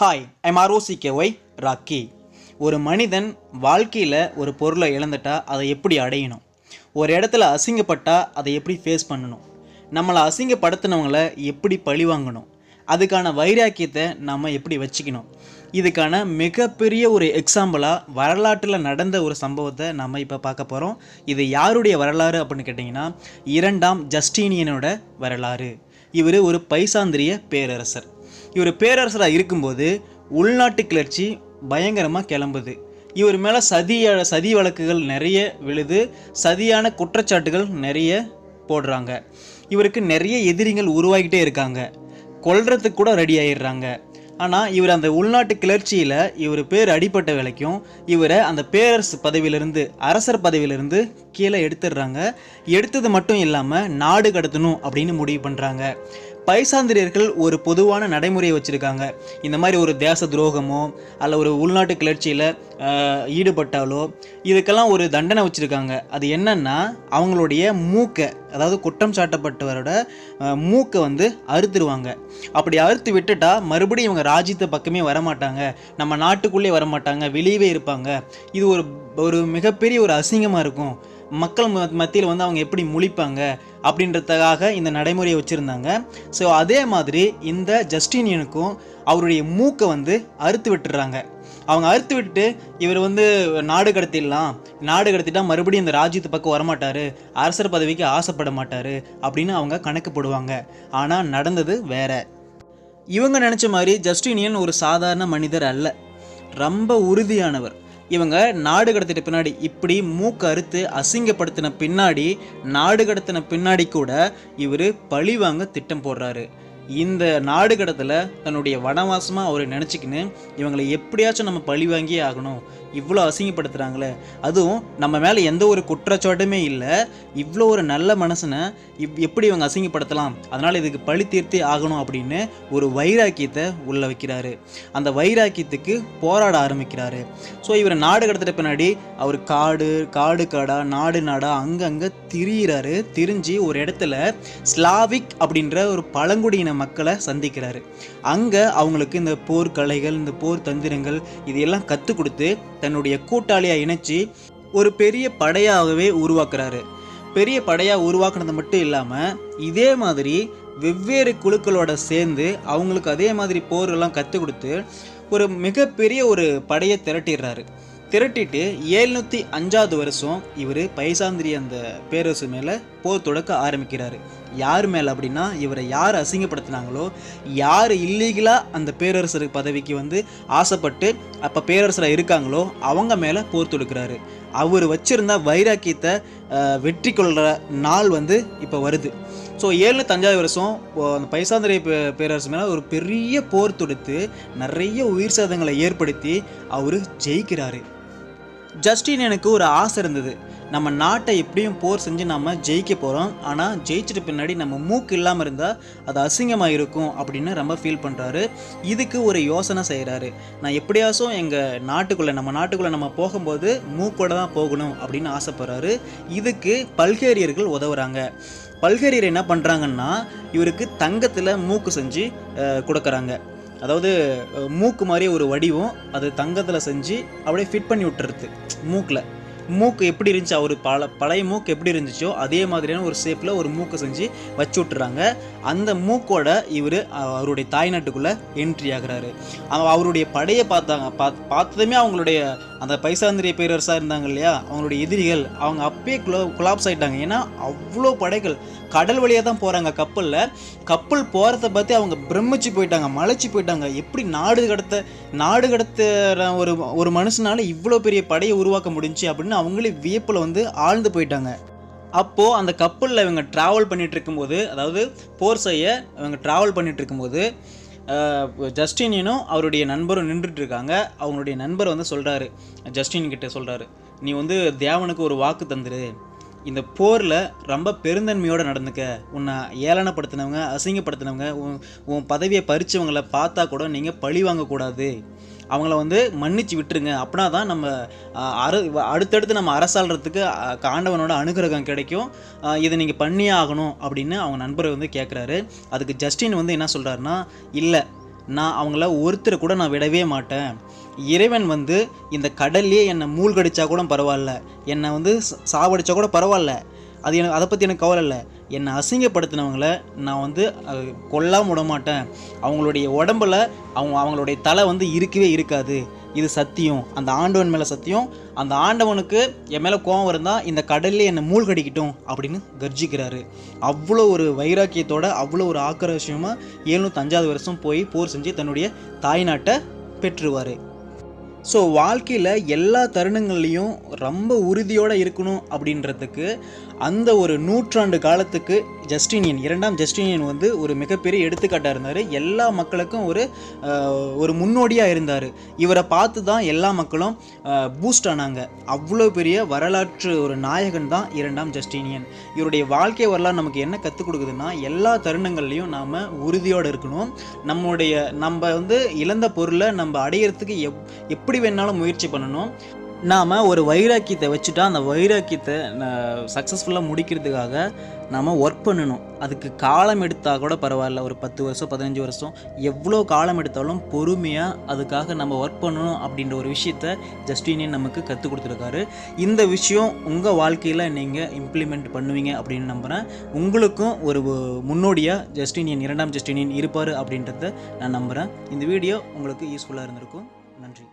Hi I'm R O C K Y Rocky ஒரு மனிதன் வாழ்க்கையில் ஒரு பொருளை இழந்துட்டா அதை எப்படி அடையணும்? ஒரு இடத்துல அசிங்கப்பட்டால் அதை எப்படி ஃபேஸ் பண்ணணும்? நம்மளை அசிங்கப்படுத்தினவங்கள எப்படி பழி வாங்கணும்? அதுக்கான வைராக்கியத்தை நம்ம எப்படி வச்சுக்கணும்? இதுக்கான மிகப்பெரிய ஒரு எக்ஸாம்பிளாக வரலாற்றில் நடந்த ஒரு சம்பவத்தை நம்ம இப்போ பார்க்க போகிறோம் இது யாருடைய வரலாறு அப்படின்னு கேட்டிங்கன்னா இரண்டாம் ஜஸ்டீனியனோட வரலாறு. இவர் ஒரு பைசாந்திரிய பேரரசர். இவர் பேரரசராக இருக்கும்போது உள்நாட்டு கிளர்ச்சி பயங்கரமாக கிளம்புது. இவர் மேலே சதி சதி வழக்குகள் நிறைய விழுது சதியான குற்றச்சாட்டுகள் நிறைய போடுறாங்க. இவருக்கு நிறைய எதிரிகள் உருவாகிட்டே இருக்காங்க. கொல்றதுக்கு கூட ரெடி ஆயிடுறாங்க. ஆனால் இவர் அந்த உள்நாட்டு கிளர்ச்சியில் இவர் பேர் அடிப்பட்ட வேலைக்கும் இவரை அந்த பேரரசு பதவியிலிருந்து அரசர் பதவியிலிருந்து கீழே எடுத்துடுறாங்க. எடுத்தது மட்டும் இல்லாமல் நாடு கடத்தணும் அப்படின்னு முடிவு பண்ணுறாங்க பைசாந்திரியர்கள் ஒரு பொதுவான நடைமுறையை வச்சுருக்காங்க. இந்த மாதிரி ஒரு தேச துரோகமோ அல்ல ஒரு உள்நாட்டு கிளர்ச்சியில் ஈடுபட்டாலோ இதுக்கெல்லாம் ஒரு தண்டனை வச்சுருக்காங்க. அது என்னன்னா அவங்களுடைய மூக்கை அதாவது குற்றம் சாட்டப்பட்டவரோட மூக்கை வந்து அறுத்துருவாங்க. அப்படி அறுத்து விட்டுட்டா மறுபடியும் இவங்க ராஜ்யத்தை பக்கமே வரமாட்டாங்க. நம்ம நாட்டுக்குள்ளே வரமாட்டாங்க வெளியவே இருப்பாங்க. இது ஒரு ஒரு மிகப்பெரிய ஒரு அசிங்கமாக இருக்கும். மக்கள் மத்தியில் வந்து அவங்க எப்படி முழிப்பாங்க அப்படின்றதுக்காக இந்த நடைமுறையை வச்சுருந்தாங்க. ஸோ அதே மாதிரி இந்த ஜஸ்டினியனுக்கும் அவருடைய மூக்கை வந்து அறுத்து விட்டுறாங்க அவங்க அறுத்து விட்டுட்டு இவர் வந்து நாடு கடத்திடலாம். நாடு கடத்திட்டா மறுபடியும் இந்த ராஜ்யத்து பக்கம் வரமாட்டார். அரசர் பதவிக்கு ஆசைப்பட மாட்டார் அப்படின்னு அவங்க கணக்கு போடுவாங்க. ஆனால் நடந்தது வேற. இவங்க நினச்ச மாதிரி ஜஸ்டினியன் ஒரு சாதாரண மனிதர் அல்ல. ரொம்ப உறுதியானவர். இவங்க நாடு கடத்திட்ட பின்னாடி இப்படி மூக்கு அறுத்து அசிங்கப்படுத்தின பின்னாடி நாடு கடத்தின பின்னாடி கூட இவர் பழி வாங்க திட்டம் போடுறாரு. இந்த நாடு கடத்தில் தன்னுடைய வனவாசமாக அவரை நினச்சிக்கின்னு இவங்களை எப்படியாச்சும் நம்ம பழி வாங்கியே ஆகணும். இவ்வளோ அசிங்கப்படுத்துகிறாங்களே அதுவும் நம்ம மேலே எந்த ஒரு குற்றச்சாட்டுமே இல்லை. இவ்வளோ ஒரு நல்ல மனசனை இவ் எப்படி இவங்க அசிங்கப்படுத்தலாம்? அதனால் இதுக்கு பழி தீர்த்தே ஆகணும் அப்படின்னு ஒரு வைராக்கியத்தை உள்ள வைக்கிறாரு. அந்த வைராக்கியத்துக்கு போராட ஆரம்பிக்கிறாரு. ஸோ இவர் நாடு கடத்துகிற பின்னாடி அவர் காடு காடு காடா நாடு நாடா அங்கங்கே திரியிறாரு. திரிஞ்சு ஒரு இடத்துல ஸ்லாவிக் அப்படின்ற ஒரு பழங்குடியின மக்களை சந்திக்கிறாரு. அங்கே அவங்களுக்கு இந்த போர் கலைகள் இந்த போர் தந்திரங்கள் இதையெல்லாம் கற்றுக் கொடுத்து தன்னுடைய கூட்டாளியாக இணைச்சி ஒரு பெரிய படையாகவே உருவாக்குறாரு. பெரிய படையாக உருவாக்குனது மட்டும் இல்லாமல் இதே மாதிரி வெவ்வேறு குழுக்களோட சேர்ந்து அவங்களுக்கு அதே மாதிரி போரெல்லாம் கற்றுக் கொடுத்து ஒரு மிகப்பெரிய ஒரு படையை திரட்டிடுறாரு. திரட்டிட்டு ஏழ்நூற்றி அஞ்சாவது வருஷம் இவர் பைசாந்திரி அந்த பேரரசு மேலே போர் தொடக்க ஆரம்பிக்கிறாரு. யார் மேலே அப்படின்னா இவரை யார் அசிங்கப்படுத்தினாங்களோ யார் இல்லீகலாக அந்த பேரரசர் பதவிக்கு வந்து ஆசைப்பட்டு அப்போ பேரரசராக இருக்காங்களோ அவங்க மேலே போர் தொடுக்கிறாரு. அவர் வச்சிருந்த வைராக்கியத்தை வெற்றி கொள்கிற நாள் வந்து இப்போ வருது. ஸோ ஏழு தஞ்சாவூர் வருஷம் அந்த பைசாந்திரை பே பேரரசு மேலே ஒரு பெரிய போர் தொடுத்து நிறைய உயிர் சேதங்களை ஏற்படுத்தி அவர் ஜெயிக்கிறாரு. ஜஸ்டின் எனக்கு ஒரு ஆசை இருந்தது. நம்ம நாட்டை எப்படியும் போர் செஞ்சு நம்ம ஜெயிக்க போகிறோம் ஆனால் ஜெயிச்சிட்டு பின்னாடி நம்ம மூக்கு இல்லாமல் இருந்தால் அது அசிங்கமாக இருக்கும் அப்படின்னு ரொம்ப ஃபீல் பண்ணுறாரு இதுக்கு ஒரு யோசனை செய்கிறாரு நான் எப்படியாச்சும் எங்கள் நாட்டுக்குள்ளே நம்ம நாட்டுக்குள்ளே நம்ம போகும்போது மூக்கோட தான் போகணும் அப்படின்னு ஆசைப்படுறாரு. இதுக்கு பல்கேரியர்கள் உதவுறாங்க. பல்கேரியர் என்ன பண்ணுறாங்கன்னா இவருக்கு தங்கத்தில் மூக்கு செஞ்சு கொடுக்குறாங்க. அதாவது மூக்கு மாதிரி ஒரு வடிவம் அது தங்கத்தில் செஞ்சு அப்படியே ஃபிட் பண்ணி விட்டுறது மூக்கில். மூக்கு எப்படி இருந்துச்சு அவர் பல பழைய மூக்கு எப்படி இருந்துச்சோ அதே மாதிரியான ஒரு ஷேப்பில் ஒரு மூக்கு செஞ்சு வச்சு விட்டுறாங்க. அந்த மூக்கோட இவர் அவருடைய தாய்நாட்டுக்குள்ளே என்ட்ரி ஆகுறாரு. அவருடைய படையை பார்த்தாங்க. பார்த்து பார்த்ததுமே அவங்களுடைய அந்த பைசாந்திரிய பேரரசாக இருந்தாங்க இல்லையா? அவங்களுடைய எதிரிகள் அவங்க அப்பயே குலோ குலாப்ஸ் ஆயிட்டாங்க. ஏன்னா அவ்வளோ படைகள். கடல் வழியாக தான் போகிறாங்க கப்பலில் கப்பல் போகிறத பற்றி அவங்க பிரமிச்சு போயிட்டாங்க மலைச்சு போயிட்டாங்க. எப்படி நாடு கடத்த நாடு கடத்துற ஒரு ஒரு மனுஷனால இவ்வளோ பெரிய படையை உருவாக்க முடிஞ்சு அப்படின்னு அவங்களே வியப்பில் வந்து ஆழ்ந்து போயிட்டாங்க. அப்போது அந்த கப்பலில் இவங்க ட்ராவல் பண்ணிகிட்ருக்கும்போது அதாவது போர் செய்ய இவங்க ட்ராவல் பண்ணிட்டு இருக்கும்போது ஜஸ்டினியனும் அவருடைய நண்பரும் நின்றுட்டுருக்காங்க அவங்களுடைய நண்பர் வந்து சொல்கிறாரு ஜஸ்டின் கிட்டே சொல்கிறாரு நீ வந்து தேவனுக்கு ஒரு வாக்கு தந்துரு. இந்த போரில் ரொம்ப பெருந்தன்மையோடு நடந்துக்க. உன்னை ஏளனப்படுத்தினவங்க அசிங்கப்படுத்தினவங்க உன் உன் பதவியை பறித்தவங்களை பார்த்தா கூட நீங்கள் பழி வாங்கக்கூடாது. அவங்கள வந்து மன்னிச்சு விட்டுருங்க. அப்படின்னா தான் நம்ம அரு அடுத்தடுத்து நம்ம அரசாள்றதுக்கு காண்டவனோட அனுகிரகம் கிடைக்கும். இதை நீங்கள் பண்ணியே ஆகணும் அப்படின்னு அவங்க நண்பர் வந்து கேட்குறாரு அதுக்கு ஜஸ்டின் வந்து என்ன சொல்கிறாருன்னா இல்லை நான் அவங்கள ஒருத்தரை கூட நான் விடவே மாட்டேன். இறைவன் வந்து இந்த கடல்லே என்னை மூழ்கடிச்சா கூட பரவாயில்ல. என்னை வந்து சாவடிச்சா கூட பரவாயில்ல. அது எனக்கு அதை பற்றி எனக்கு கவலை இல்லை. என்னை அசிங்கப்படுத்தினவங்களை நான் வந்து கொல்லாமல் விட மாட்டேன் அவங்களுடைய உடம்புல அவங்க அவங்களுடைய தலை வந்து இருக்கவே இருக்காது. இது சத்தியம். அந்த ஆண்டவன் மேலே சத்தியம். அந்த ஆண்டவனுக்கு என் மேலே கோபம் இருந்தால் இந்த கடல்லே என்னை மூழ்கடிக்கட்டும் அப்படின்னு கர்ஜிக்கிறாரு. அவ்வளோ ஒரு வைராக்கியத்தோட அவ்வளோ ஒரு ஆக்கிரோஷமாக ஏழ்நூற்றி அஞ்சாவது வருஷம் போய் போர் செஞ்சு தன்னுடைய தாய்நாட்டை பெற்றுவார். ஸோ வாழ்க்கையில் எல்லா தருணங்கள்லையும் ரொம்ப உறுதியோடு இருக்கணும் அப்படின்றதுக்கு அந்த ஒரு நூற்றாண்டு காலத்துக்கு ஜஸ்டினியன் இரண்டாம் ஜஸ்டினியன் வந்து ஒரு மிகப்பெரிய எடுத்துக்காட்டாக இருந்தார். எல்லா மக்களுக்கும் ஒரு ஒரு முன்னோடியாக இருந்தார். இவரை பார்த்து தான் எல்லா மக்களும் பூஸ்ட் ஆனாங்க. அவ்வளோ பெரிய வரலாற்று ஒரு நாயகன் தான் இரண்டாம் ஜஸ்டினியன். இவருடைய வாழ்க்கை வரலாறு நமக்கு என்ன கற்றுக் கொடுக்குதுன்னா எல்லா தருணங்கள்லையும் நாம் உறுதியோடு இருக்கணும். நம்முடைய நம்ம வந்து இழந்த பொருளை நம்ம அடையிறதுக்கு எப் எப்படி வேணாலும் முயற்சி பண்ணணும். நாம் ஒரு வைராக்கியத்தை வச்சுட்டா அந்த வைராக்கியத்தை சக்ஸஸ்ஃபுல்லாக முடிக்கிறதுக்காக நாம் ஒர்க் பண்ணணும். அதுக்கு காலம் எடுத்தால் கூட பரவாயில்ல. ஒரு பத்து வருஷம் பதினஞ்சு வருஷம் எவ்வளோ காலம் எடுத்தாலும் பொறுமையாக அதுக்காக நம்ம ஒர்க் பண்ணணும் அப்படின்ற ஒரு விஷயத்த ஜஸ்டினியன் நமக்கு கற்றுக் கொடுத்துருக்காரு. இந்த விஷயம் உங்கள் வாழ்க்கையில் நீங்கள் இம்ப்ளிமெண்ட் பண்ணுவீங்க அப்படின்னு நம்புகிறேன் உங்களுக்கும் ஒரு முன்னோடியாக ஜஸ்டினியன் இரண்டாம் ஜஸ்டினியன் இருப்பார் அப்படின்றத நான் நம்புகிறேன் இந்த வீடியோ உங்களுக்கு யூஸ்ஃபுல்லாக இருந்திருக்கும். நன்றி.